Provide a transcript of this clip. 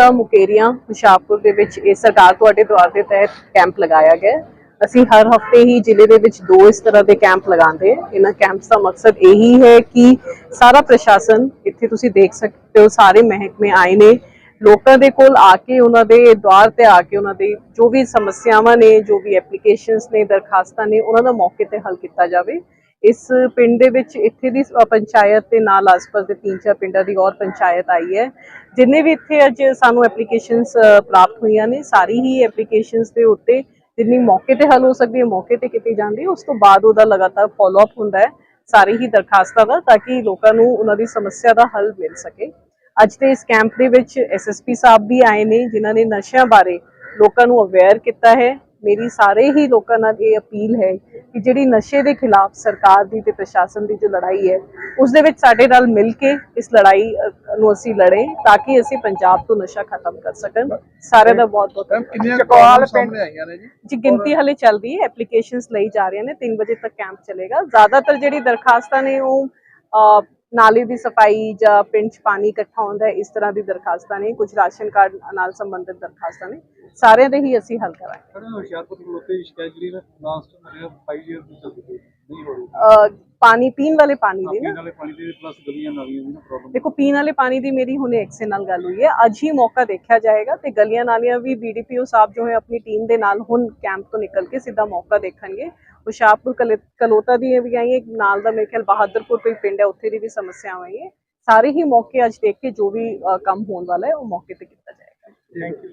ਹਲਕਾ ਮੁਕੇਰੀਆਂ ਹੁਸ਼ਿਆਰਪੁਰ ਦੇ ਵਿੱਚ ਇਹ ਸਰਕਾਰ ਤੁਹਾਡੇ ਦੁਆਰ ਦੇ ਤਹਿਤ ਕੈਂਪ ਲਗਾਇਆ ਗਿਆ ਅਸੀਂ ਹਰ ਹਫ਼ਤੇ ਹੀ ਜ਼ਿਲ੍ਹੇ ਦੇ ਵਿੱਚ ਦੋ ਇਸ ਤਰ੍ਹਾਂ ਦੇ ਕੈਂਪ ਲਗਾਉਂਦੇ ਹਾਂ। ਇਹਨਾਂ ਕੈਂਪਸ ਦਾ ਮਕਸਦ ਇਹੀ ਹੈ ਕਿ ਸਾਰਾ ਪ੍ਰਸ਼ਾਸਨ ਇੱਥੇ ਤੁਸੀਂ ਦੇਖ ਸਕਦੇ ਹੋ, ਸਾਰੇ ਮਹਿਕਮੇ ਆਏ ਨੇ। ਲੋਕਾਂ ਦੇ ਕੋਲ ਆ ਕੇ ਉਹਨਾਂ ਦੇ ਦੁਆਰ ਤੇ ਆ ਕੇ ਉਹਨਾਂ ਦੇ ਜੋ ਵੀ ਸਮੱਸਿਆਵਾਂ ਨੇ, ਜੋ ਵੀ ਐਪਲੀਕੇਸ਼ਨਸ ਨੇ, ਦਰਖਾਸਤਾਂ ਨੇ, ਉਹਨਾਂ ਦਾ ਮੌਕੇ ਤੇ ਹੱਲ ਕੀਤਾ ਜਾਵੇ। ਇਸ ਪਿੰਡ ਦੇ ਵਿੱਚ ਇੱਥੇ ਦੀ ਪੰਚਾਇਤ ਦੇ ਨਾਲ ਆਸ-ਪਾਸ ਦੇ ਤਿੰਨ ਚਾਰ ਪਿੰਡਾਂ ਦੀ ਔਰ ਪੰਚਾਇਤ ਆਈ ਹੈ। ਜਿੰਨੇ ਵੀ ਇੱਥੇ ਅੱਜ ਸਾਨੂੰ ਐਪਲੀਕੇਸ਼ਨਸ ਪ੍ਰਾਪਤ ਹੋਈਆਂ ਨੇ, ਸਾਰੀ ਹੀ ਐਪਲੀਕੇਸ਼ਨਸ ਦੇ ਉੱਤੇ ਜਿੰਨੀ ਮੌਕੇ ਤੇ ਹੱਲ ਹੋ ਸਕਦੀ ਹੈ, ਮੌਕੇ ਤੇ ਕੀਤੀ ਜਾਂਦੀ ਹੈ, ਉਸ ਤੋਂ ਬਾਅਦ ਉਹਦਾ ਲਗਾਤਾਰ ਫਾਲੋ ਅਪ ਹੁੰਦਾ ਹੈ। ਸਾਰੀ ਹੀ ਦਰਖਾਸਤਾਂ ਦਾ, ਤਾਂ ਕਿ ਲੋਕਾਂ ਨੂੰ ਉਹਨਾਂ ਦੀ ਸਮੱਸਿਆ ਦਾ ਹੱਲ ਮਿਲ ਸਕੇ। ਅੱਜ ਦੇ ਇਸ ਕੈਂਪ ਦੇ ਵਿੱਚ ਐਸਐਸਪੀ ਸਾਹਿਬ ਵੀ ਆਏ ਨੇ, ਜਿਨ੍ਹਾਂ ਨੇ ਨਸ਼ਿਆਂ ਬਾਰੇ ਲੋਕਾਂ ਨੂੰ ਅਵੇਅਰ ਕੀਤਾ ਹੈ। ਮੇਰੀ ਸਾਰੇ ਹੀ ਲੋਕਾਂ ਨਾਲ ਇਹ ਅਪੀਲ ਹੈ ਕਿ ਜਿਹੜੀ ਨਸ਼ੇ ਦੇ ਖਿਲਾਫ ਸਰਕਾਰ ਦੀ ਤੇ ਪ੍ਰਸ਼ਾਸਨ ਦੀ ਜੋ ਲੜਾਈ ਹੈ ਉਸ ਦੇ ਵਿੱਚ ਸਾਡੇ ਨਾਲ ਮਿਲ ਕੇ ਇਸ ਲੜਾਈ ਨੂੰ ਅਸੀਂ ਲੜੇ ਤਾਂ ਕਿ ਅਸੀਂ ਪੰਜਾਬ ਤੋਂ ਨਸ਼ਾ ਖਤਮ ਕਰ ਸਕਣ। ਸਾਰਿਆਂ ਦਾ ਬਹੁਤ ਬਹੁਤ ਕਿੰਨੀਆਂ ਚਕਵਾਲ ਕਾਲ ਪਿੰਡ- ਸਾਹਮਣੇ ਆਈਆਂ ਨੇ ਜੀ? ਜੀ ਗਿਣਤੀ ਹਲੇ ਚੱਲਦੀ ਹੈ ਐਪਲੀਕੇਸ਼ਨਸ ਲਈ ਜਾ ਰਹੀਆਂ ਨੇ 3 ਵਜੇ ਤੱਕ ਕੈਂਪ ਚੱਲੇਗਾ। ਜ਼ਿਆਦਾਤਰ ਜਿਹੜੀ ਦਰਖਾਸਤਾਂ ਨੇ ਉਹ ਨਾਲੀ ਦੀ ਸਫ਼ਾਈ ਜਾਂ ਪਿੰਡ 'ਚ ਪਾਣੀ ਇਕੱਠਾ ਹੁੰਦਾ ਇਸ ਤਰ੍ਹਾਂ ਦੀ ਦਰਖਾਸਤਾਂ ਨੇ ਕੁਝ ਰਾਸ਼ਨ ਕਾਰਡ ਨਾਲ ਸੰਬੰਧਿਤ ਦਰਖਾਸਤਾਂ ਨੇ ਸਾਰਿਆਂ ਦੇ ਹੀ ਅਸੀਂ ਹੱਲ ਕਰਾਂਗੇ। ਖੜੇ ਹੁਸ਼ਿਆਰਪੁਰ ਲੋਕਾਂ ਦੀ ਸ਼ਿਕਾਇਤ ਜਿਹੜੀ ਨਾ ਲਾਸਟ ਮੇਰੇ 5 ਇਅਰ ਤੋਂ ਚੱਲਦੀ ਪਈ ਹੈ, ਨਹੀਂ ਹੋ ਰਹੀ। ਅਹ, ਪਾਣੀ ਪੀਣ ਵਾਲੇ ਪਾਣੀ ਦੀ ਪੀਣ ਨਾ ਵਾਲੇ ਪਾਣੀ ਦੇ ਪਲੱਸ ਗਲੀਆਂ ਨਾਲੀਆਂ ਦੀ ਨਾ ਪ੍ਰੋਬਲਮ ਦੇਖੋ ਪੀਣ ਵਾਲੇ ਪਾਣੀ ਦੀ ਮੇਰੀ ਹੁਣੇ ਐਕਸੇ ਨਾਲ ਗੱਲ ਹੋਈ ਹੈ। ਅੱਜ ਹੀ ਮੌਕਾ ਦੇਖਿਆ ਜਾਏਗਾ ਤੇ ਗਲੀਆਂ ਨਾਲੀਆਂ ਵੀ ਬੀਡੀਪੀਓ ਸਾਹਿਬ ਜੋ ਹੈ ਆਪਣੀ ਟੀਮ ਦੇ ਨਾਲ ਹੁਣ ਕੈਂਪ ਤੋਂ ਨਿਕਲ ਕੇ ਸਿੱਧਾ ਮੌਕਾ ਦੇਖਣਗੇ। ਹੁਸ਼ਿਆਰਪੁਰ ਕਲੇ- ਕਲੋਤਾ ਦੀ ਵੀ ਆਈ ਹੈ ਨਾਲ ਦਾ ਮੇਰੇ ਖਿਆਲ ਬਹਾਦਰਪੁਰ ਕੋਈ ਪਿੰਡ ਹੈ ਉੱਥੇ ਦੀ ਵੀ ਸਮੱਸਿਆਵਾਂ ਆਈ ਹੈ ਸਾਰੇ ਹੀ ਮੌਕੇ ਅੱਜ ਦੇਖ ਕੇ ਜੋ ਵੀ ਕੰਮ ਹੋਣ ਵਾਲਾ ਹੈ ਉਹ ਮੌਕੇ ਤੇ ਕੀਤਾ ਜਾਏਗਾ। Thank you